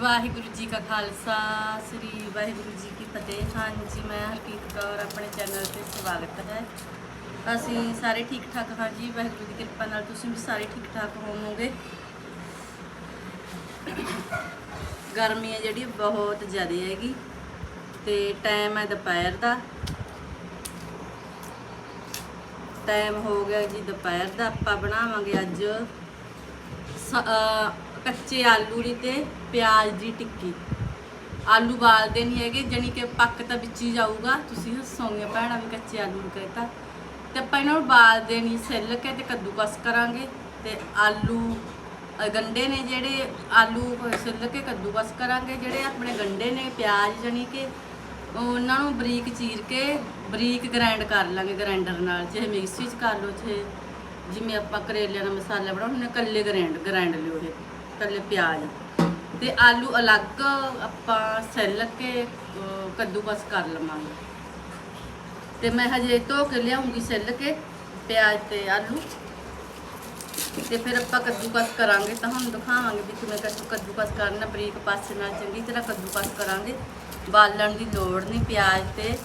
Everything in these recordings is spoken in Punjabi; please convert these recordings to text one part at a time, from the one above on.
ਵਾਹਿਗੁਰੂ ਜੀ ਕਾ ਖਾਲਸਾ, ਸ੍ਰੀ ਵਾਹਿਗੁਰੂ ਜੀ ਕੀ ਫਤਿਹ। ਹਾਂਜੀ, ਮੈਂ ਹਰਕੀਤ ਕੌਰ, ਆਪਣੇ ਚੈਨਲ ਤੇ ਸਵਾਗਤ ਹੈ। ਅਸੀਂ ਸਾਰੇ ਠੀਕ ਠਾਕ? ਹਾਂ ਜੀ ਵਾਹਿਗੁਰੂ ਦੀ ਕਿਰਪਾ ਨਾਲ ਤੁਸੀਂ ਵੀ ਸਾਰੇ ਠੀਕ ਠਾਕ ਹੋਵੋਗੇ। ਗਰਮੀ ਹੈ ਜਿਹੜੀ, ਬਹੁਤ ਜ਼ਿਆਦਾ ਹੈਗੀ। ਤੇ ਟਾਈਮ ਹੈ ਦੁਪਹਿਰ ਦਾ। ਟਾਈਮ ਹੋ ਗਿਆ ਜੀ ਦੁਪਹਿਰ ਦਾ। ਆਪਾਂ ਬਣਾਵਾਂਗੇ ਅੱਜ ਸ- ਕੱਚੇ ਆਲੂ ਦੀ ਤੇ ਪਿਆਜ਼ ਦੀ ਟਿੱਕੀ। ਆਲੂ ਬਾਲਦੇ ਨਹੀਂ ਹੈਗੇ, ਜਾਣੀ ਕਿ ਪੱਕ ਤਾਂ ਵਿੱਚ ਹੀ ਜਾਊਗਾ। ਤੁਸੀਂ ਹੱਸੋਗੇ ਭੈਣਾ ਵੀ ਕੱਚੇ ਆਲੂ ਨੂੰ ਕਹਿਤਾ ਤੇ। ਆਪਾਂ ਇਹਨਾਂ ਨੂੰ ਬਾਲਦੇ ਨਹੀਂ ਸਿੱਲ ਕੇ ਤੇ ਕੱਦੂਕਸ ਕਰਾਂਗੇ। ਤੇ ਆਲੂ, ਅਹ ਗੰਡੇ ਨੇ ਜਿਹੜੇ ਆਲੂ ਸਿੱਲ ਕੇ ਕੱਦੂਕਸ ਕਰਾਂਗੇ, ਜਿਹੜੇ ਆਪਣੇ ਗੰਡੇ ਨੇ ਪਿਆਜ਼ ਜਾਣੀ ਕਿ ਉਹਨਾਂ ਨੂੰ ਬਰੀਕ ਚੀਰ ਕੇ, ਬਰੀਕ ਗ੍ਰਾਈਂਡ ਕਰ ਲਾਂਗੇ ਗ੍ਰਾਈਂਡਰ ਨਾਲ। ਚਾਹੇ ਮਿਕਸੀ 'ਚ ਕਰ ਲਓ, ਚਾਹੇ ਜਿਵੇਂ ਆਪਾਂ ਕਰੇਲਿਆਂ ਦਾ ਮਸਾਲਾ ਬਣਾਉਂਦੇ ਨੇ ਕੱਲੇ ਗ੍ਰਾਈਂਡ ਗ੍ਰਾਈਂਡ ਲਿਓ ਇਹ। ਕੱਲੇ ਪਿਆਜ਼ ਤੇ ਆਲੂ ਅਲੱਗ ਆਪਾਂ ਸੈੱਲ ਕੇ ਕੱਦੂਕਸ ਕਰ ਲਵਾਂਗੇ। ਤੇ ਮੈਂ ਹਜੇ ਧੋ ਕੇ ਲਿਆਉਂਗੀ ਸੈੱਲ ਕੇ, ਪਿਆਜ਼ ਤੇ ਆਲੂ। ਤੇ ਫਿਰ ਆਪਾਂ ਕੱਦੂਕਸ ਕਰਾਂਗੇ। ਤਾਂ ਹੁਣ ਦਿਖਾਵਾਂਗੇ ਵੀ ਕਿਵੇਂ ਕੱਦੂ, ਕੱਦੂਕਸ ਕਰਨਾ, ਬਰੀਕ ਪਾਸੇ ਨਾਲ ਚੰਗੀ ਤਰ੍ਹਾਂ ਕੱਦੂਕਸ ਕਰਾਂਗੇ। ਬਾਲਣ ਦੀ ਲੋੜ ਨਹੀਂ ਪਿਆਜ਼ ਤੇ।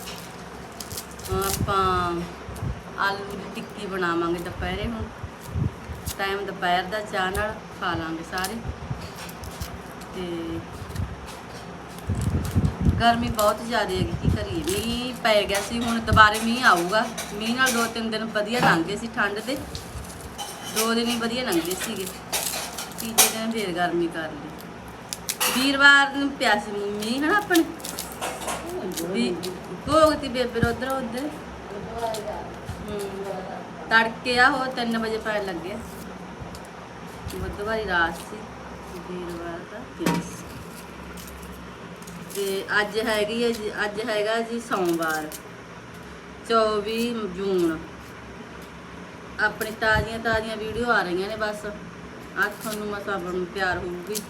ਆਪਾਂ ਆਲੂ ਦੀ ਟਿੱਕੀ ਬਣਾਵਾਂਗੇ ਦੁਪਹਿਰੇ ਹੁਣ। ਟਾਈਮ ਦੁਪਹਿਰ ਦਾ ਚਾਹ ਨਾਲ ਖਾ ਲਾਂਗੇ ਸਾਰੇ। ਤੇ ਗਰਮੀ ਬਹੁਤ ਜ਼ਿਆਦਾ ਹੈਗੀ, ਕੀ ਕਰੀਏ? ਮੀਂਹ ਪੈ ਗਿਆ ਸੀ, ਹੁਣ ਦੁਬਾਰੇ ਮੀਂਹ ਆਊਗਾ। ਮੀਂਹ ਨਾਲ ਦੋ ਤਿੰਨ ਦਿਨ ਵਧੀਆ ਲੰਘੇ ਸੀ ਠੰਡ ਦੇ ਦੋ ਦਿਨ ਹੀ ਵਧੀਆ ਲੰਘੇ ਸੀਗੇ। ਤੀਜੇ ਦਿਨ ਫੇਰ ਗਰਮੀ ਕਰ ਲਈ। ਵੀਰਵਾਰ ਨੂੰ ਪਿਆ ਸੀ ਮੀਂਹ ਹਨਾ ਆਪਣੇ? ਵੀ ਭੋਗਤੀ ਬੇਬੇ ਉਧਰ ਉਧਰ ਤੜਕੇ ਆ ਉਹ 3 ਵਜੇ ਪੈਣ ਲੱਗੇ ਬੁੱਧਵਾਰੀ ਰਾਤ ਸੀ, ਵੀਰਵਾਰ ਦਾ ਦਿਨ ਸੀ ਤੇ ਅੱਜ ਹੈਗੀ ਹੈ ਜੀ, ਅੱਜ ਹੈਗਾ ਜੀ ਸੋਮਵਾਰ 24 ਜੂਨ। ਆਪਣੀ ਤਾਜ਼ੀਆਂ ਤਾਜ਼ੀਆਂ ਵੀਡੀਓ ਆ ਰਹੀਆਂ ਨੇ ਬਸ। ਅੱਜ ਤੁਹਾਨੂੰ ਮਸਾ ਬਣ ਤਿਆਰ ਹੋਊਗੀ।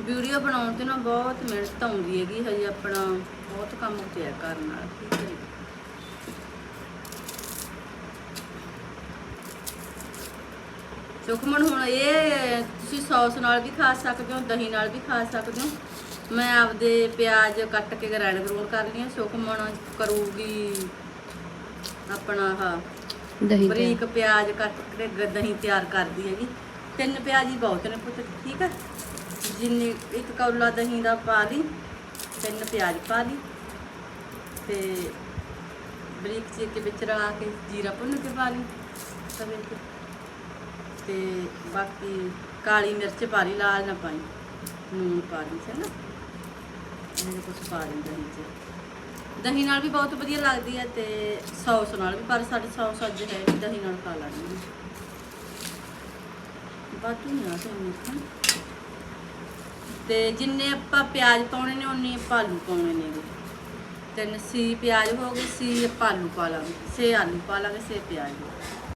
ਵੀਡੀਓ ਬਣਾਉਣ ਤੇ ਨਾ ਬਹੁਤ ਮਿਹਨਤ ਆਉਂਦੀ ਹੈਗੀ, ਹਜੇ ਆਪਣਾ ਬਹੁਤ ਕੰਮ ਪਿਆ ਕਰਨ ਨਾਲ ਠੀਕ ਹੈ ਜੀ। ਸੁਖਮਨ ਹੁਣ ਇਹ ਤੁਸੀਂ ਸੌਸ ਨਾਲ ਵੀ ਖਾ ਸਕਦੇ ਹੋ ਦਹੀਂ ਨਾਲ ਵੀ ਖਾ ਸਕਦੇ ਹੋ। ਮੈਂ ਆਪਦੇ ਪਿਆਜ਼ ਕੱਟ ਕੇ ਗ੍ਰਾਈਂਡ ਗਰੂਨ ਕਰ ਲਈਆਂ ਸੁਖਮਨ ਕਰੂਗੀ ਆਪਣਾ ਆਹ ਦਹੀਂ ਬਰੀਕ ਪਿਆਜ਼। ਕੱਟ ਕੇ ਦਹੀਂ ਤਿਆਰ ਕਰਦੀ ਹੈਗੀ। ਤਿੰਨ ਪਿਆਜ਼ ਹੀ ਬਹੁਤ ਨੇ ਪੁੱਤ ਠੀਕ ਹੈ ਜਿੰਨੀ ਇੱਕ ਕੌਲਾ ਦਹੀਂ ਦਾ ਪਾ ਲਈ ਤਿੰਨ ਪਿਆਜ਼ ਪਾ ਲਈ ਤੇ ਬਰੀਕ ਚੀਰ ਕੇ ਵਿੱਚ ਰਲਾ ਕੇ ਜੀਰਾ ਭੁੰਨ ਕੇ ਪਾ ਲਈ। ਤਵੇ ਤੇ ਤੇ ਬਾਕੀ ਕਾਲੀ ਮਿਰਚ ਪਾ ਲਈ ਲਾਲ ਨਾ ਪਾਈ। ਨੂਨ ਪਾ ਲਈ ਹੈ ਨਾ। ਇਹ ਕੁਝ ਪਾ ਦਿੰਦਾ ਦਹੀਂ ਚ। ਦਹੀਂ ਨਾਲ ਵੀ ਬਹੁਤ ਵਧੀਆ ਲੱਗਦੀ ਹੈ ਤੇ ਸੌਸ ਨਾਲ ਵੀ ਪਰ ਸਾਡੇ ਸੌਸ ਅੱਜ ਹੈ ਨੀ, ਦਹੀਂ ਨਾਲ ਖਾ ਲਾਂਗੇ ਬਾਕੀ ਨਹੀਂ ਆ ਤੇ ਤੇ ਜਿੰਨੇ ਆਪਾਂ ਪਿਆਜ਼ ਪਾਉਣੇ ਨੇ ਉਨੇ ਆਪਾਂ ਆਲੂ ਪਾਉਣੇ ਨੇ। ਗੇ। ਤਿੰਨ ਸੀ ਪਿਆਜ਼ ਹੋ ਗਏ ਸੀ ਆਪਾਂ ਆਲੂ ਪਾ ਲਾਂਗੇ ਸੇ ਆਲੂ ਪਾ ਲਾਂਗੇ ਸੇ ਪਿਆਜ਼।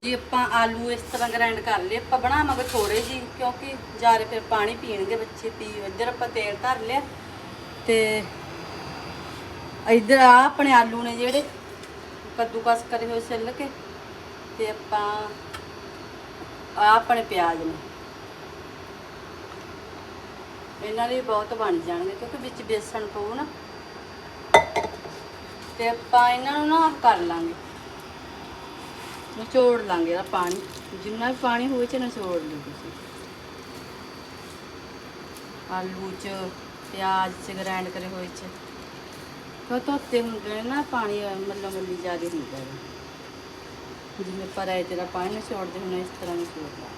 ਜੀ, ਆਪਾਂ ਆਲੂ ਇਸ ਤਰ੍ਹਾਂ ਗ੍ਰਾਈਂਡ ਕਰ ਲਏ, ਆਪਾਂ ਬਣਾਵਾਂਗੇ ਥੋੜੇ ਜੀ ਕਿਉਂਕਿ ਜਾਰੇ ਫਿਰ ਪਾਣੀ ਪੀਣਗੇ ਬੱਚੇ, ਪੀ, ਇੱਧਰ ਆਪਾਂ ਤੇਲ ਧਰ ਲਿਆ ਤੇ ਇੱਧਰ ਆ ਆਪਣੇ ਆਲੂ ਨੇ ਜਿਹੜੇ ਕੱਦੂਕਸ ਕਰੇ ਹੋਏ ਛਿੱਲ ਕੇ ਤੇ ਆਪਾਂ ਆ ਆਪਣੇ ਪਿਆਜ਼ ਨੇ। ਇਹਨਾਂ ਲਈ ਬਹੁਤ ਬਣ ਜਾਣਗੇ, ਕਿਉਂਕਿ ਵਿੱਚ ਬੇਸਣ ਪਊ ਨਾ। ਤੇ ਆਪਾਂ ਇਹਨਾਂ ਨੂੰ ਨਾ ਕਰ ਲਾਂਗੇ। ਨਿਚੋੜ ਲਾਂਗੇ ਇਹਦਾ ਪਾਣੀ। ਜਿੰਨਾ ਵੀ ਪਾਣੀ ਹੋਵੇ ਚ ਨਿਚੋੜ ਲਓ ਤੁਸੀਂ। ਆਲੂ ਚ, ਪਿਆਜ਼ ਚ ਗ੍ਰਾਈਂਡ ਕਰੇ ਹੋਏ ਚ। ਉਹ ਧੋਤੇ ਹੁੰਦੇ ਨੇ ਨਾ, ਪਾਣੀ ਮੱਲੋ ਮੱਲੀ ਜ਼ਿਆਦਾ ਹੁੰਦਾ ਹੈ। ਜਿਵੇਂ ਪਰ ਹੈ ਤੇਰਾ ਪਾਣੀ ਨਿਚੋੜਦੇ ਹੁੰਦੇ ਇਸ ਤਰ੍ਹਾਂ ਨਿਚੋੜ ਲਾਂਗੇ।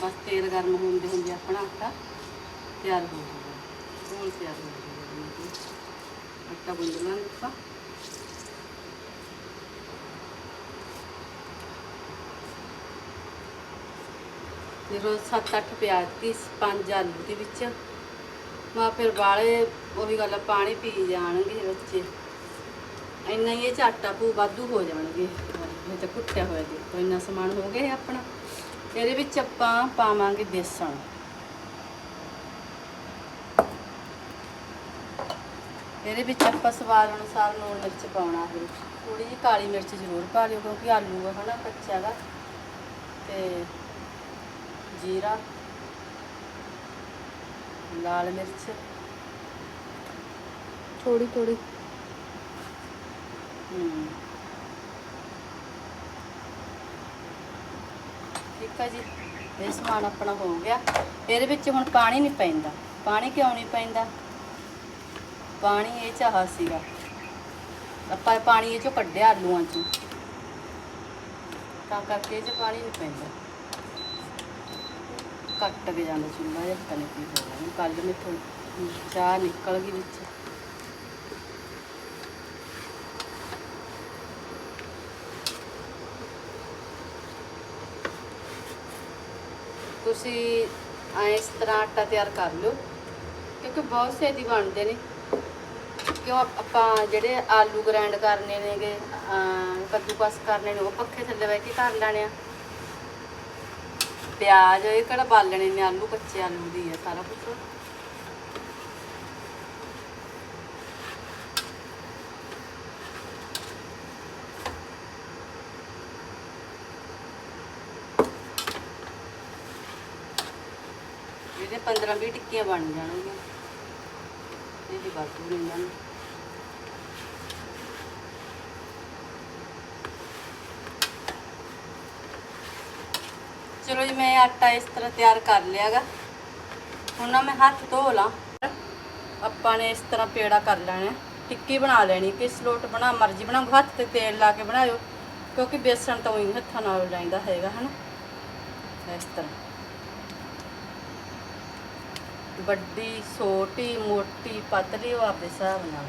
ਬਸ ਤੇਲ ਗਰਮ ਹੁੰਦੇ ਹੁੰਦੇ ਆਪਣਾ ਆਟਾ ਤਿਆਰ ਹੋ ਜਾਊਗਾ ਹੁਣ ਤਿਆਰ ਹੋ ਜਾਊਗਾ ਆਟਾ ਗੁੰਨ ਲਾਂਗੇ ਆਪਾਂ। ਜਦੋਂ 7-8 ਪਿਆਜ਼ ਦੀ 5 ਆਲੂ ਦੇ ਵਿੱਚ, ਮਾ ਫਿਰ ਵਾਲੇ ਉਹੀ ਗੱਲ ਪਾਣੀ ਪੀ ਜਾਣਗੇ ਬੱਚੇ। ਇੰਨਾ ਹੀ ਇਹ ਚ ਆਟਾ ਪੂ ਵਾਧੂ ਹੋ ਜਾਣਗੇ। ਇਹ ਤਾਂ ਕੁੱਟਿਆ ਹੋਇਆ ਦੇਖੋ ਇੰਨਾ ਸਮਾਨ ਹੋ ਗਿਆ ਆਪਣਾ। ਇਹਦੇ ਵਿੱਚ ਆਪਾਂ ਪਾਵਾਂਗੇ ਬੇਸਣ। ਇਹਦੇ ਵਿੱਚ ਆਪਾਂ ਸਵਾਦ ਅਨੁਸਾਰ ਲੂਣ ਮਿਰਚ ਪਾਉਣਾ ਹੈ। ਥੋੜੀ ਜਿਹੀ ਕਾਲੀ ਮਿਰਚ ਜ਼ਰੂਰ ਪਾ ਲਿਓ, ਕਿਉਂਕਿ ਆਲੂ ਹੈ ਹਨਾ, ਕੱਚਾ ਦਾ ਤੇ ਜੀਰਾ ਲਾਲ ਮਿਰਚ ਥੋੜੀ ਥੋੜੀ ਹੂੰ। ਠੀਕ ਆ ਜੀ ਇਹ ਸਮਾਨ ਆਪਣਾ ਹੋ ਗਿਆ। ਇਹਦੇ ਵਿੱਚ ਹੁਣ ਪਾਣੀ ਨਹੀਂ ਪੈਂਦਾ। ਪਾਣੀ ਕਿਉਂ ਨਹੀਂ ਪੈਂਦਾ? ਪਾਣੀ ਇਹ ਚਾਹ ਸੀਗਾ। ਆਪਾਂ ਪਾਣੀ ਇਹ ਚੋਂ ਕੱਢਿਆ ਆਲੂਆਂ ਚੋਂ। ਤਾਂ ਕਰਕੇ ਇਹ 'ਚ ਪਾਣੀ ਨਹੀਂ ਪੈਂਦਾ। ਕੱਟ ਕੇ ਜਾਂਦਾ ਚੁੱਲ੍ਹਾ ਜਿਹਾ, ਪਤਾ ਨਹੀਂ ਕੀ ਹੋ ਗਿਆ। ਕੱਲ ਮੇਥੋਂ ਚਾਹ ਨਿਕਲ ਗਈ ਵਿੱਚ। ਤੁਸੀਂ ਇਸ ਤਰ੍ਹਾਂ ਆਟਾ ਤਿਆਰ ਕਰ ਲਓ, ਕਿਉਂਕਿ ਬਹੁਤ ਛੇਤੀ ਬਣਦੇ ਨੇ। ਕਿਉਂ ਆਪ- ਆਪਾਂ ਜਿਹੜੇ ਆਲੂ ਗ੍ਰਾਈਂਡ ਕਰਨੇ ਨੇਗੇ ਅਮ ਕੱਦੂਕਸ ਕਰਨੇ ਨੇ, ਉਹ ਪੱਖੇ ਥੱਲੇ ਬਹਿ ਕੇ ਕਰ ਲੈਣੇ ਆ। ਪਿਆਜ਼ ਇਹ ਕਿਹੜਾ ਬਾਲਣੇ ਨੇ ਆਲੂ ਕੱਚੇ ਆਲੂ ਦੀ ਹੈ ਸਾਰਾ ਕੁਝ ਇਹਦੇ 15 20 ਟਿੱਕੀਆਂ ਬਣ ਜਾਣਗੀਆਂ। ਇਹ ਵੀ ਬਾਕੀ ਨਹੀਂ ਜਾਣ ਚਲੋ ਜੀ, ਮੈਂ ਆਟਾ ਇਸ ਤਰ੍ਹਾਂ ਤਿਆਰ ਕਰ ਲਿਆਗਾ। ਹੁਣ ਨਾ ਮੈਂ ਹੱਥ ਧੋ ਲਾਂ। ਆਪਾਂ ਨੇ ਇਸ ਤਰ੍ਹਾਂ ਪੇੜਾ ਕਰ ਲੈਣਾ। ਟਿੱਕੀ ਬਣਾ ਲੈਣੀ, ਕਿਸ ਲੋਟ ਬਣਾ, ਮਰਜ਼ੀ ਬਣਾਓ ਹੱਥ ਤੇ ਤੇਲ ਲਾ ਕੇ ਬਣਾਇਓ, ਕਿਉਂਕਿ ਬੇਸਣ ਤਾਂ ਉਹੀ ਹੱਥਾਂ ਨਾਲ ਲੈਂਦਾ ਹੈਗਾ, ਹਨਾ? ਇਸ ਤਰ੍ਹਾਂ। ਵੱਡੀ, ਛੋਟੀ, ਮੋਟੀ, ਪਤਲੀ, ਉਹ ਆਪਦੇ ਹਿਸਾਬ ਨਾਲ।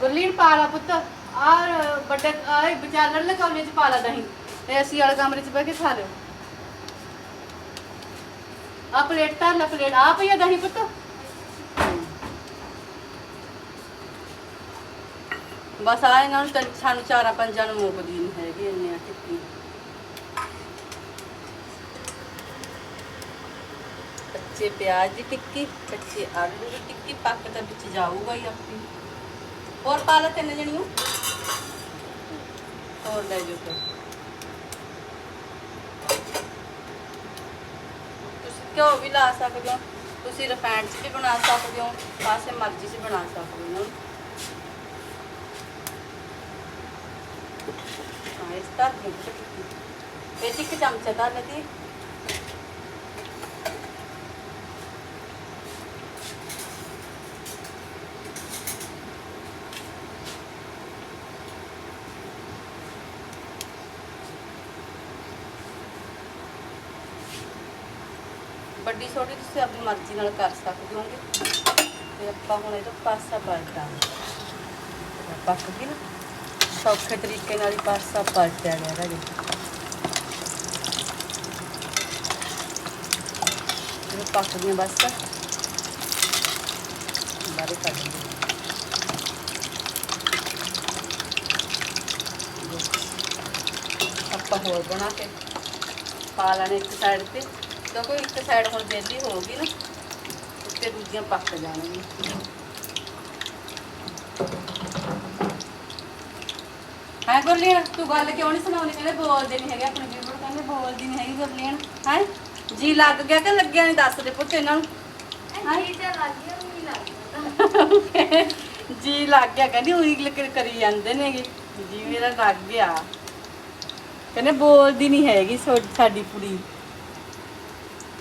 ਗੁਰਲੀਨ, ਪਾ ਲਾ ਪੁੱਤ। ਆਰ ਵੱਡੇ ਆਏ ਵਿਚਾਲਣ ਲੈ ਕਮਰੇ ਚ ਪਾ ਲਾ ਦਹੀਂ। ਤੇ ਵਾਲੇ ਕਮਰੇ ਚ ਬਹਿ ਕੇ ਖਾ ਲਿਓ। ਆ ਪਲੇਟ ਧਰ ਲੈ, ਪਲੇਟ ਆ ਪਈ ਆ ਦਹੀਂ ਪੁੱਤ? ਬਸ ਆ ਇਹਨਾਂ ਨੂੰ ਸਾਨੂੰ ਚਾਰਾਂ ਪੰਜਾਂ ਨੂੰ ਮੁਕਦੀ ਨਹੀਂ ਹੈਗੀ ਇੰਨੇ ਆ ਟਿੱਕੀ ਕੱਚੇ ਪਿਆਜ਼ ਦੀ ਟਿੱਕੀ, ਕੱਚੇ ਆਲੂ ਦੀ ਟਿੱਕੀ, ਪੱਕ ਤਾਂ ਵਿੱਚ ਜਾਊਗਾ ਹੀ ਆਪਣੀ ਹੋਰ ਪਾ ਲੈ ਤਿੰਨ ਜਣੀਆਂ। ਹੋਰ ਲੈ ਜੋ ਤੁਸੀਂ ਘਿਓ ਵੀ ਲਾ ਸਕਦੇ ਹੋ, ਤੁਸੀਂ ਰਿਫਾਈਂਡ 'ਚ ਵੀ ਬਣਾ ਸਕਦੇ ਹੋ, ਪਾਸੇ ਮਰਜ਼ੀ 'ਚ ਬਣਾ ਸਕਦੇ ਹੋ। ਹਾਂ, ਇਸ ਤਰ੍ਹਾਂ ਦੀ। ਇੱਕ ਚਮਚਾ ਧਰ ਲੈਤੀ ਵੱਡੀ ਛੋਟੀ ਤੁਸੀਂ ਆਪਣੀ ਮਰਜ਼ੀ ਨਾਲ ਕਰ ਸਕਦੇ ਹੋਗੇ ਤੇ ਆਪਾਂ ਹੁਣ ਇਹਦਾ ਪਾਸਾ ਪਲਟਾਂਗੇ। ਪੱਕ ਗਈ ਨਾ। ਸੌਖੇ ਤਰੀਕੇ ਨਾਲ ਹੀ ਪਾਸਾ ਪਲਟਿਆ ਗਿਆ ਇਹਦਾ ਜੀ। ਇਹ ਪੱਕ ਗਈਆਂ ਬਸ। ਬਾਰੇ ਕੱਢ ਲਈ ਆਪਾਂ ਹੋਰ ਬਣਾ ਕੇ ਪਾ ਲੈਣੇ ਇੱਕ ਸਾਈਡ ਤੇ। ਕਿਉਂਕਿ ਇੱਕ ਸਾਈਡ ਹੁਣ ਵਿਹਲੀ ਹੋ ਗਈ ਨਾ ਉੱਤੇ ਦੂਜੀਆਂ ਪੱਕ ਜਾਣਗੀਆਂ। ਹਾਂ ਗੁਰਲੀਨ ਤੂੰ ਗੱਲ ਕਿਉਂ ਨਹੀਂ ਸੁਣਾਉਣੀ ਕਹਿੰਦੇ ਬੋਲਦੇ ਨਹੀਂ ਹੈਗੇ ਆਪਣੇ ਵੀਰ ਕਹਿੰਦੇ ਬੋਲਦੀ ਨਹੀਂ ਹੈਗੀ ਗੁਰਲੀਨ। ਹਾਂ? ਜੀ ਲੱਗ ਗਿਆ ਕਿ ਲੱਗਿਆ ਨਹੀਂ ਦੱਸ ਦੇ ਪੁੱਤ ਇਹਨਾਂ ਨੂੰ। ਜੀ ਲੱਗ ਗਿਆ ਕਹਿੰਦੀ ਉਹੀ ਲਿਕਰ ਕਰੀ ਜਾਂਦੇ ਨੇਗੇ ਜੀ ਮੇਰਾ ਲੱਗ ਗਿਆ। ਕਹਿੰਦੇ ਬੋਲਦੀ ਨਹੀਂ ਹੈਗੀ ਸਾਡੀ ਕੁੜੀ।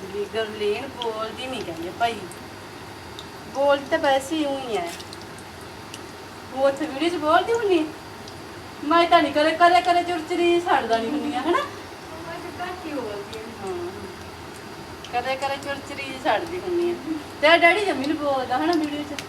ਵੀ ਗਰਲੀਨ ਬੋਲਦੀ ਨਹੀਂ ਕਹਿੰਦੇ ਭਾਈ। ਬੋਲਦੀ ਤਾਂ ਵੈਸੇ ਹੀ ਹੀ ਹੈ। ਉਹ ਉੱਥੇ ਵੀਡੀਓ 'ਚ ਬੋਲਦੀ ਹੁੰਨੀ? ਮੈਂ ਤਾਂ ਨਹੀਂ ਕਰੇ ਕਰੇ ਕਰੇ ਚੁਰਚਰੀ ਛੱਡਦਾ ਨਹੀਂ ਹੁੰਨੀ ਆ ਹਨਾ। ਕਦੇ ਕਦੇ ਚੁਰਚਰੀ ਛੱਡਦੀ ਹੁੰਨੀ ਆ। ਤੇ ਡੈਡੀ ਜੰਮੀ ਨੂੰ ਬੋਲਦਾ ਹਨਾ ਵੀਡੀਓ 'ਚ?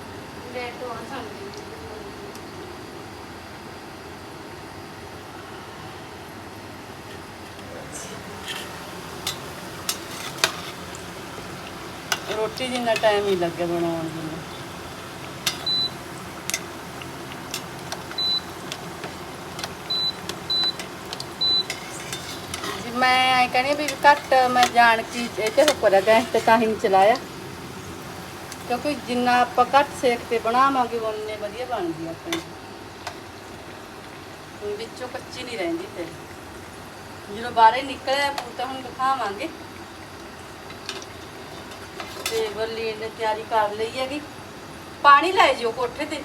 ਰੋਟੀ ਜਿੰਨਾ ਟਾਈਮ ਹੀ ਲੱਗੇ ਬਣਾਉਣ ਨੂੰ ਜੀ ਮੈਂ ਐ ਕਹਿੰਦੀ ਵੀ ਘੱਟ ਮੈਂ ਜਾਣ ਕੀ ਇਹ ਤੇ ਉੱਪਰ ਗੈਸ ਤੇ ਤਾਂ ਹੀ ਨਹੀਂ ਚਲਾਇਆ ਕਿਉਂਕਿ ਜਿੰਨਾ ਆਪਾਂ ਘੱਟ ਸੇਕ ਤੇ ਬਣਾਵਾਂਗੇ ਉਨੇ ਵਧੀਆ ਬਣਦੀ ਆ ਆਪਣੀ ਹੁਣ ਵਿੱਚੋਂ ਕੱਚੀ ਨਹੀਂ ਰਹਿੰਦੀ ਫਿਰ ਜਦੋਂ ਬਾਹਰੇ ਨਿਕਲਿਆ ਪੂਤਾ ਹੁਣ ਦਿਖਾਵਾਂਗੇ ਤੇ ਗੁਰਲੀਨ ਨੇ ਤਿਆਰੀ ਕਰ ਲਈ ਹੈਗੀ। ਪਾਣੀ ਲੈ ਜਿਓ ਕੋਠੇ ਤੇ।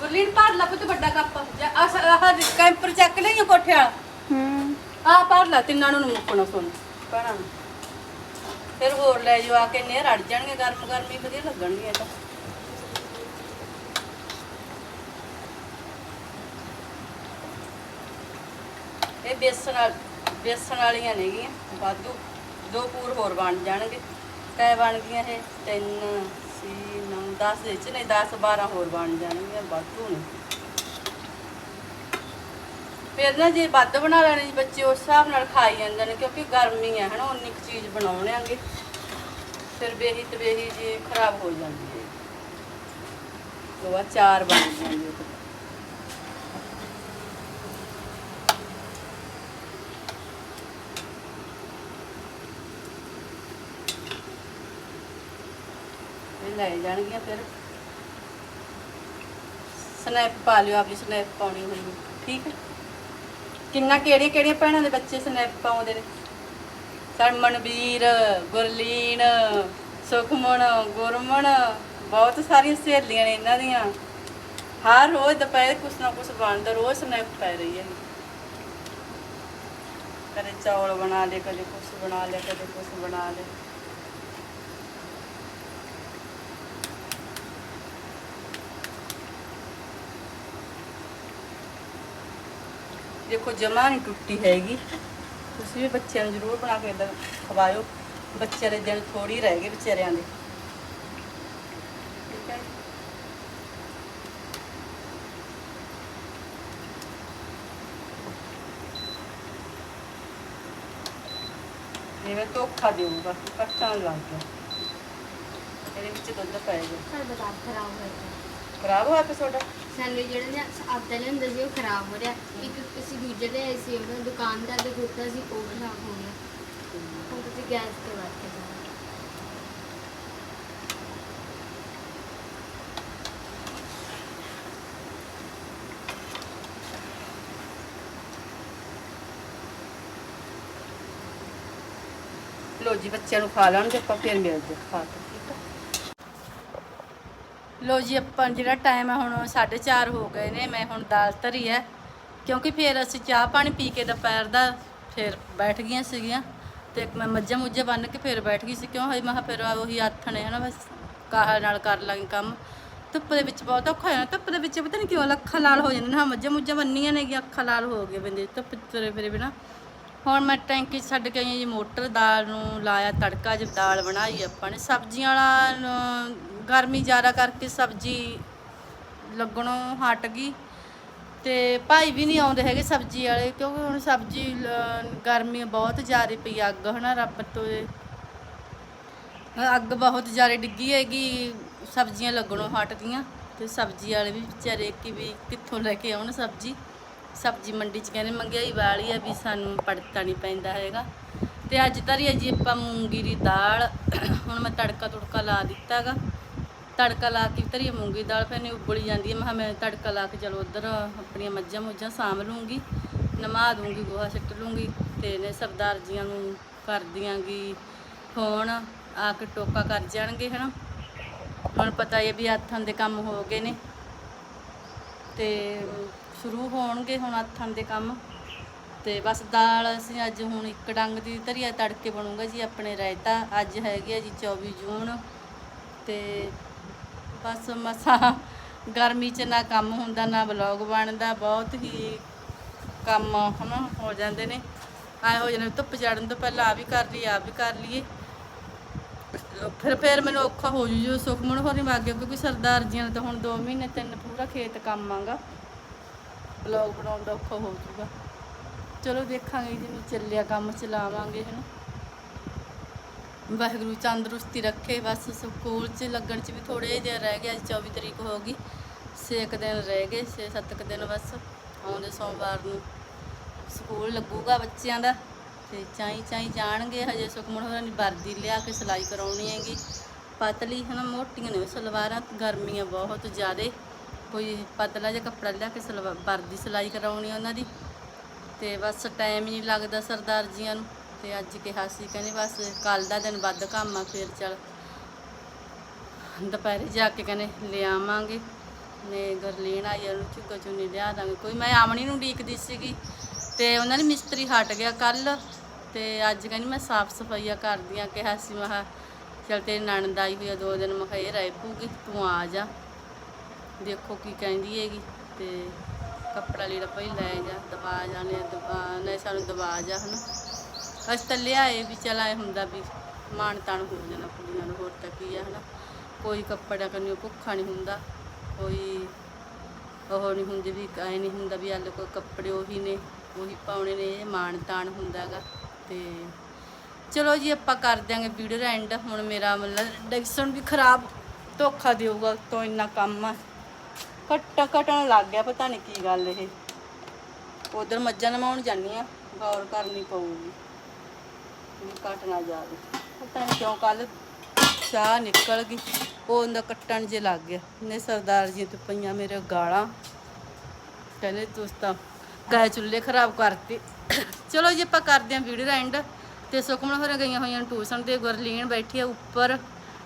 ਗੁਰਲੀਨ ਭਰ ਲਾ ਪੁੱਤ ਵੱਡਾ ਕੱਪ। ਜਾਂ ਆਹ ਕੈਂਪਰ ਚੱਕ ਲਈਓ ਕੋਠੇ ਵਾਲਾ। ਹੂੰ। ਆ ਭਰ ਲਾ ਤਿੰਨਾਂ ਨੂੰ ਮੁੱਕਣਾ ਸੁਣ। ਭੈਣਾਂ ਨੂੰ। ਫਿਰ ਹੋਰ ਲੈ ਜਾਓ ਆ ਕੇ ਨੇ ਰੜ ਜਾਣਗੇ ਗਰਮ ਗਰਮੀ ਵਧੀਆ ਲੱਗਣਗੇ ਇਹ ਤਾਂ। ਇਹ ਬੇਸਣ ਵਾਲੀਆਂ ਨੇਗੀਆਂ ਵਾਧੂ। ਦੋ ਪੂਰ ਹੋਰ ਬਣ ਜਾਣਗੇ। ਕੈ ਬਣ ਗਈਆਂ ਇਹ ਤਿੰਨ ਸੀ 9 10 ਵਿੱਚ ਨਹੀਂ 10 12 ਹੋਰ ਬਣ ਜਾਣਗੀਆਂ, ਵਾਧੂ ਨੇ। ਫਿਰ ਨਾ ਜੇ ਵੱਧ ਬਣਾ ਲੈਣੇ ਜੀ, ਬੱਚੇ ਉਸ ਹਿਸਾਬ ਨਾਲ ਖਾਈ ਜਾਂਦੇ ਨੇ, ਕਿਉਂਕਿ ਗਰਮੀ ਆ ਹਨਾ ਉਨੀ ਕੁ ਚੀਜ਼ ਬਣਾਉਣਾਂਗੇ ਫਿਰ ਬੇਹੀ ਤਬੇਹੀ ਬੇਹੀ ਜੀ ਖਰਾਬ ਹੋ ਜਾਂਦੀ ਹੈ। ਉਹ ਆ ਚਾਰ ਬਣ ਜਾਂਦੇ ਉਹਦੇ। ਲੈ ਜਾਣਗੀਆਂ ਫਿਰ। ਸਨੈਪ ਪਾ ਲਿਓ ਆਪਣੀ ਸਨੈਪ ਪਾਉਣੀ ਹੋਈ। ਠੀਕ ਹੈ? ਕਿੰਨਾ, ਕਿਹੜੀਆਂ ਕਿਹੜੀਆਂ ਭੈਣਾਂ ਦੇ ਬੱਚੇ ਸਨੈਪ ਪਾਉਂਦੇ ਨੇ? ਸਰ, ਮਨਵੀਰ, ਗੁਰਲੀਨ, ਸੁਖਮਨ, ਗੁਰਮਨ, ਬਹੁਤ ਸਾਰੀਆਂ ਸਹੇਲੀਆਂ ਨੇ ਇਹਨਾਂ ਦੀਆਂ। ਹਰ ਰੋਜ਼ ਦੁਪਹਿਰ ਕੁਛ ਨਾ ਕੁਛ ਬਣਦਾ, ਰੋਜ਼ ਸਨੈਪ ਪੈ ਰਹੀ ਹੈ। ਕਦੇ ਚੌਲ ਬਣਾ ਲਏ, ਕਦੇ ਕੁਛ ਬਣਾ ਲਿਆ ਕਦੇ ਕੁਛ ਬਣਾ ਲਿਆ ਦੇਖੋ ਜਮਾ ਨਹੀਂ ਟੁੱਟੀ ਹੈਗੀ ਤੁਸੀਂ ਵੀ ਬੱਚਿਆਂ ਨੂੰ ਜ਼ਰੂਰ ਬਣਾ ਕੇ ਦ- ਖਵਾਇਓ ਬੱਚਿਆਂ ਦੇ ਦਿਨ ਥੋੜੀ ਰਹਿ ਗਏ ਵਿਚਾਰਿਆਂ ਦੇ ਠੀਕ ਹੈ ਜੀ? ਜਿਵੇਂ ਧੋਖਾ ਦੇਊਗਾ ਕੱਟਣ ਲੱਗ ਗਿਆ ਇਹਦੇ ਵਿੱਚ ਦੁੱਧ ਪੈ ਗਿਆ ਸਾਡਾ ਤਾਂ ਆਪ ਖਰਾਬ ਹੋ ਗਿਆ ਖਰਾਬ ਹੋਇਆ ਪਿਆ ਤੁਹਾਡਾ ਸਾਨੂੰ ਜਿਹੜੇ ਨੇ ਆਦਤ ਲੈਂਦੇ ਸੀ ਉਹ ਖਰਾਬ ਹੋ ਰਿਹਾ। ਇੱਕ ਅਸੀਂ ਦੂਜੇ ਦੇ ਆਏ ਸੀ, ਉਹਨਾਂ ਦੁਕਾਨਦਾਰ ਦੇ ਕੁੱਤਾ ਸੀ ਉਹ ਖਰਾਬ ਹੋ ਗਿਆ ਹੁਣ ਤੁਸੀਂ ਗੈਸ ਤੇ ਵਰਤ ਕੇ ਜਾਓ। ਲੋ ਜੀ, ਬੱਚਿਆਂ ਨੂੰ ਖਾ ਲੈਣਗੇ, ਆਪਾਂ ਫਿਰ ਮਿਲਦੇ ਖਾ ਕੇ। ਲੋ ਜੀ ਆਪਾਂ ਜਿਹੜਾ ਟਾਈਮ ਹੈ ਹੁਣ 4:30 ਹੋ ਗਏ ਨੇ ਮੈਂ ਹੁਣ ਦਾਲ ਧਰੀ ਹੈ ਕਿਉਂਕਿ ਫਿਰ ਅਸੀਂ ਚਾਹ ਪਾਣੀ ਪੀ ਕੇ ਦੁਪਹਿਰ ਦਾ ਫਿਰ ਬੈਠ ਗਈਆਂ ਸੀਗੀਆਂ। ਤੇ ਮੈਂ ਮੱਝਾਂ ਮੁੱਝਾਂ ਬੰਨ ਕੇ ਫਿਰ ਬੈਠ ਗਈ ਸੀ ਕਿਉਂ? ਹਜੇ ਮੈਂ ਕਿਹਾ ਫਿਰ ਉਹੀ ਹੱਥ ਨੇ ਹਨਾ ਬਸ। ਕਾਹ ਨਾਲ ਕਰ ਲਾਂਗੇ ਕੰਮ। ਧੁੱਪ ਦੇ ਵਿੱਚ ਬਹੁਤ ਔਖਾ ਹੋ ਜਾਂਦਾ ਧੁੱਪ ਦੇ ਵਿੱਚ ਪਤਾ ਨਹੀਂ ਕਿਉਂ ਅੱਖਾਂ ਲਾਲ ਹੋ ਜਾਂਦੀਆਂ ਨੇ। ਮੱਝਾਂ ਮੁੱਝਾਂ ਬੰਨੀਆਂ ਨੇ ਅੱਖਾਂ ਲਾਲ ਹੋ ਗਏ ਬੰਦੇ ਧੁੱਪ ਤੁਰੇ ਫਿਰੇ ਬਿਨਾ। ਹੁਣ ਮੈਂ ਟੈਂਕੀ 'ਚ ਛੱਡ ਕੇ ਆਈ ਹਾਂ ਜੀ ਮੋਟਰ ਦਾਲ ਨੂੰ ਲਾਇਆ ਤੜਕਾ ਜਿ ਦਾਲ ਬਣਾਈ ਆਪਾਂ ਨੇ। ਸਬਜ਼ੀਆਂ ਵਾਲਾ ਅਹ, ਗਰਮੀ ਜ਼ਿਆਦਾ ਕਰਕੇ ਸਬਜ਼ੀ ਲੱਗਣੋਂ ਹਟ ਗਈ ਤੇ ਭਾਈ ਵੀ ਨਹੀਂ ਆਉਂਦੇ ਹੈਗੇ ਸਬਜ਼ੀ ਵਾਲੇ ਕਿਉਂਕਿ ਹੁਣ ਸਬਜ਼ੀ ਗਰਮੀ ਬਹੁਤ ਜ਼ਿਆਦਾ ਪਈ ਆ, ਅੱਗ ਹਨਾ ਰੱਬ ਤੋਂ ਅੱਗ ਬਹੁਤ ਜ਼ਿਆਦਾ ਡਿੱਗੀ ਹੈਗੀ ਸਬਜ਼ੀਆਂ ਲੱਗਣੋਂ ਹਟ ਗਈਆਂ ਤੇ ਸਬਜ਼ੀ ਵਾਲੇ ਵੀ ਵਿਚਾਰੇ ਕਿ ਵੀ ਕਿੱਥੋਂ ਲੈ ਕੇ ਆਉਣ ਸਬਜ਼ੀ। ਸਬਜ਼ੀ ਮੰਡੀ 'ਚ ਕਹਿੰਦੇ ਮਹਿੰਗਾਈ ਵਾਲੀ ਆ ਵੀ ਸਾਨੂੰ ਪੜਤਾ ਨਹੀਂ ਪੈਂਦਾ ਹੈਗਾ। ਤੇ ਅੱਜ ਧਰੀ ਹੈ ਜੀ ਆਪਾਂ ਮੂੰਗੀ ਦੀ ਦਾਲ ਹੁਣ ਮੈਂ ਤੜਕਾ ਤੁੜਕਾ ਲਾ ਦਿੱਤਾ ਹੈਗਾ। ਤੜਕਾ ਲਾ ਕੇ ਧਰੀ ਮੂੰਗੀ ਦਾਲ, ਫਿਰ ਨਹੀਂ ਉਬਲੀ ਜਾਂਦੀ ਹੈ ਮੈਂ ਕਿਹਾ ਮੈਂ ਤੜਕਾ ਲਾ ਕੇ ਚਲੋ ਉਧਰ ਆਪਣੀਆਂ ਮੱਝਾਂ ਮੁੱਝਾਂ ਸਾਂਭ ਲੂੰਗੀ, ਨਮਾ ਦੂੰਗੀ, ਗੋਹਾ ਸਿੱਟ ਲੂੰਗੀ ਤੇ ਨੇ ਸਰਦਾਰ ਜੀਆਂ ਨੂੰ ਕਰ ਦਿਆਂਗੀ। ਫੋਨ ਆ ਕੇ ਟੋਕਾ ਕਰ ਜਾਣਗੇ, ਹਨਾ। ਹੁਣ ਪਤਾ ਹੀ ਵੀ ਹੱਥਾਂ ਦੇ ਕੰਮ ਹੋ ਗਏ ਨੇ ਤੇ ਸ਼ੁਰੂ ਹੋਣਗੇ ਹੁਣ ਹੱਥਾਂ ਦੇ ਕੰਮ। ਤੇ ਬਸ ਦਾਲ ਅਸੀਂ ਅੱਜ ਹੁਣ ਇੱਕ ਡੰਗ ਦੀ ਧਰੀਆ ਤੜਕੇ ਬਣੂਗਾ ਜੀ ਆਪਣੇ ਰਾਇਤਾ। ਅੱਜ ਹੈਗੀ ਆ ਜੀ 24 ਜੂਨ ਤੇ ਬਸ ਮਸਾ ਗਰਮੀ 'ਚ ਨਾ ਕੰਮ ਹੁੰਦਾ, ਨਾ ਵਲੌਗ ਬਣਦਾ, ਬਹੁਤ ਹੀ ਕੰਮ ਹਨਾ, ਹੋ ਜਾਂਦੇ ਨੇ। ਆਏ ਹੋ ਜਾਂਦੇ ਧੁੱਪ ਚੜਨ ਤੋਂ ਪਹਿਲਾਂ ਆ ਵੀ ਕਰ ਲਈ ਆ ਵੀ ਕਰ ਲਈਏ। ਫਿਰ ਫਿਰ ਮੈਨੂੰ ਔਖਾ ਹੋ ਜੂ ਜੋ ਸੁਖਮਨ ਹੋਰੀ ਮਾ ਗਿਆ ਕਿਉਂਕਿ ਸਰਦਾਰ ਜੀਆਂ ਨੇ ਤਾਂ ਹੁਣ 2 ਮਹੀਨੇ ਤਿੰਨ ਪੂਰਾ ਖੇਤ ਕੰਮ ਆਗਾ। ਬਲੌਗ ਬਣਾਉਣ ਦਾ ਔਖਾ ਹੋ ਜੂਗਾ। ਚਲੋ ਦੇਖਾਂਗੇ ਜਿਵੇਂ ਚੱਲਿਆ ਕੰਮ, ਚਲਾਵਾਂਗੇ ਹਨਾ। ਵਾਹਿਗੁਰੂ ਤੰਦਰੁਸਤੀ ਰੱਖੇ, ਬਸ ਸਕੂਲ 'ਚ ਲੱਗਣ 'ਚ ਵੀ ਥੋੜੇ ਜਿਹੇ ਰਹਿ ਗਏ, ਅੱਜ 24 ਤਰੀਕ ਹੋ ਗਈ। ਛੇ ਕੁ ਦਿਨ ਰਹਿ ਗਏ 6-7 ਕੁ ਦਿਨ ਬਸ ਆਉਂਦੇ ਸੋਮਵਾਰ ਨੂੰ ਸਕੂਲ ਲੱਗੂਗਾ ਬੱਚਿਆਂ ਦਾ। ਤੇ ਚਾਈ ਚਾਈ ਜਾਣਗੇ, ਹਜੇ ਸੁਖਮਨ ਹੋਰਾਂ ਦੀ ਵਰਦੀ ਲਿਆ ਕੇ ਸਿਲਾਈ ਕਰਾਉਣੀ ਹੈਗੀ। ਪਤਲੀ ਹਨਾ ਮੋਟੀਆਂ ਨੇ ਸਲਵਾਰਾਂ, ਗਰਮੀਆਂ ਬਹੁਤ ਜ਼ਿਆਦੇ। ਕੋਈ ਪਤਲਾ ਜਿਹਾ ਕੱਪੜਾ ਲਿਆ ਕੇ ਸਲਵਾ, ਵਰਦੀ ਸਿਲਾਈ ਕਰਾਉਣੀ ਉਹਨਾਂ ਦੀ। ਤੇ ਬਸ ਟਾਈਮ ਹੀ ਨਹੀਂ ਲੱਗਦਾ ਸਰਦਾਰ ਜੀਆਂ ਨੂੰ। ਤੇ ਅੱਜ ਕਿਹਾ ਸੀ, ਕਹਿੰਦੇ ਬਸ ਕੱਲ ਦਾ ਦਿਨ ਵੱਧ ਕੰਮ ਆ, ਫਿਰ ਚੱਲ ਦੁਪਹਿਰੇ ਜਾ ਕੇ ਕਹਿੰਦੇ ਲਿਆਵਾਂਗੇ ਨੇ ਗਰਲੀਨ ਆਈ, ਉਹਨੂੰ ਚੁੱਕਾ ਚੁੰਨੀ ਲਿਆ ਦਾਂਗੇ। ਕੋਈ ਮੈਂ ਆਮਣੀ ਨੂੰ ਡੀਕਦੀ ਸੀਗੀ ਤੇ ਉਹਨਾਂ ਨੇ ਮਿਸਤਰੀ ਹਟ ਗਿਆ ਕੱਲ ਤੇ ਅੱਜ ਕਹਿੰਦੀ ਮੈਂ ਸਾਫ਼ ਸਫਾਈਆ ਕਰਦੀਆਂ ਕਿਹਾ ਸੀ, ਮੈਂ ਕਿਹਾ ਚੱਲ ਤੇਰੀ ਨਣਦ ਆਈ ਹੋਈ ਆ, ਦੋ ਦਿਨ ਮੈਂ ਕਿਹਾ ਇਹ ਰਹਿ ਪੂਗੀ ਤੂੰ ਆ ਜਾ। ਦੇਖੋ ਕੀ ਕਹਿੰਦੀ ਹੈਗੀ ਤੇ ਕੱਪੜਾ ਲੀੜਾ ਪਈ ਲੈ ਜਾ, ਦਬਾ ਜਾਣੇ ਦਬਾ ਨਹੀਂ ਸਾਨੂੰ ਦਬਾ ਜਾ, ਹਨਾ। ਅਸੀਂ ਤਾਂ ਲਿਆਏ ਵੀ, ਚਲ ਆਏ ਹੁੰਦਾ ਵੀ ਮਾਣ ਤਾਣ ਹੋ ਜਾਣਾ ਕੁੜੀਆਂ ਨੂੰ, ਹੋਰ ਤਾਂ ਕੀ ਆ ਹਨਾ। ਕੋਈ ਕੱਪੜਾ ਕੰਨਿਓ ਭੁੱਖਾ ਨਹੀਂ ਹੁੰਦਾ, ਕੋਈ ਉਹ ਨਹੀਂ ਹੁੰਦੀ ਵੀ ਐ ਨਹੀਂ ਹੁੰਦਾ ਵੀ ਅੱਲ ਕੋਈ ਕੱਪੜੇ ਉਹੀ ਨੇ, ਉਹੀ ਪਾਉਣੇ ਨੇ, ਇਹ ਮਾਣ ਤਾਣ ਹੁੰਦਾਗਾ ਤੇ ਚਲੋ ਜੀ, ਆਪਾਂ ਕਰ ਦਿਆਂਗੇ ਵੀਡੀਓ ਦਾ ਐਂਡ ਹੁਣ ਮੇਰਾ ਮਤਲਬ ਡਿਕਸ਼ਨ ਵੀ ਖਰਾਬ, ਧੋਖਾ ਦੇਊਗਾ ਤੋਂ ਇੰਨਾ ਕੰਮ ਆ। ਕੱਟ ਘਟਣ ਲੱਗ ਗਿਆ, ਪਤਾ ਨਹੀਂ ਕੀ ਗੱਲ ਇਹ। ਉਧਰ ਮੱਝਾਂ ਨਮਾਉਣ ਜਾਨੀ ਆ, ਗੌਰ ਕਰਨੀ ਪਊਗੀ। ਕੱਟ ਨਾ ਜਾਵੇ। ਪਤਾ ਨਹੀਂ ਕਿਉਂ ਕੱਲ ਚਾਹ ਨਿਕਲ ਗਈ, ਉਹ ਉਹਦਾ ਕੱਟਣ ਜੇ ਲੱਗ ਗਿਆ। ਨੇ ਸਰਦਾਰ ਜੀ ਤੇ ਪਈਆਂ ਮੇਰੇ ਗਾਲਾਂ। ਕਹਿੰਦੇ ਤੁਸੀਂ ਤਾਂ ਗਾਇ ਚੁੱਲ੍ਹੇ ਖਰਾਬ ਕਰਤੇ। ਚਲੋ ਜੀ ਆਪਾਂ ਕਰਦੇ ਆਂ ਵੀਡੀਓ ਦਾ ਐਂਡ ਤੇ ਸੁਖਮਨ ਹੋਰਾਂ ਗਈਆਂ ਹੋਈਆਂ ਟਿਊਸ਼ਨ ਤੇ, ਗੁਰਲੀਨ ਬੈਠੀ ਆ ਉੱਪਰ।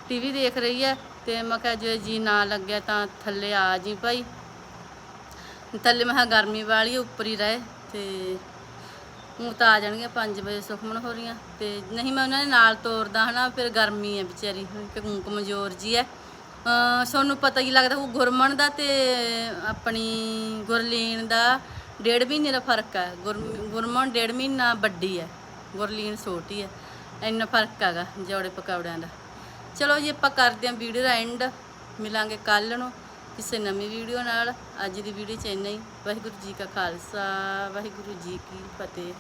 ਟੀਵੀ ਦੇਖ ਰਹੀ ਹੈ ਤੇ ਮੈਂ ਕਿਹਾ ਜੇ ਜੀ ਨਾ ਲੱਗਿਆ ਤਾਂ ਥੱਲੇ ਆ ਜੀ ਭਾਈ। ਥੱਲੇ ਮੈਂ ਕਿਹਾ ਗਰਮੀ ਵਾਲੀ ਉੱਪਰ ਹੀ ਰਹੇ ਤੇ ਹੁਣ ਤਾਂ ਆ ਜਾਣਗੀਆਂ 5 ਵਜੇ ਸੁਖਮਨ ਹੋ ਰਹੀਆਂ ਤੇ ਨਹੀਂ ਮੈਂ ਉਹਨਾਂ ਦੇ ਨਾਲ ਤੋਰਦਾ ਹਨਾ, ਫਿਰ ਗਰਮੀ ਹੈ ਵਿਚਾਰੀ ਕਿ ਹੁਣ ਕਮਜ਼ੋਰ ਜੀ ਹੈ। ਅਹ ਤੁਹਾਨੂੰ ਪਤਾ ਹੀ ਲੱਗਦਾ ਉਹ ਗੁਰਮਨ ਦਾ ਤੇ ਆਪਣੀ ਗੁਰਲੀਨ ਦਾ ਡੇਢ ਮਹੀਨੇ ਦਾ ਫ਼ਰਕ ਹੈ ਗੁਰ- ਗੁਰਮਨ ਡੇਢ ਮਹੀਨਾ ਵੱਡੀ ਹੈ, ਗੁਰਲੀਨ ਛੋਟੀ ਹੈ, ਇੰਨਾ ਫ਼ਰਕ ਹੈਗਾ ਜੋੜੇ ਪਕੌੜਿਆਂ ਦਾ। ਚਲੋ ਜੀ ਆਪਾਂ ਕਰਦੇ ਹਾਂ ਵੀਡੀਓ ਦਾ ਐਂਡ ਮਿਲਾਂਗੇ ਕੱਲ ਨੂੰ। ਕਿਸੇ ਨਵੀਂ ਵੀਡੀਓ ਨਾਲ। ਅੱਜ ਦੀ ਵੀਡੀਓ ਚ ਇੰਨਾ ਹੀ। ਵਾਹਿਗੁਰੂ ਜੀ ਕਾ ਖਾਲਸਾ, ਵਾਹਿਗੁਰੂ ਜੀ ਕੀ ਫਤਿਹ।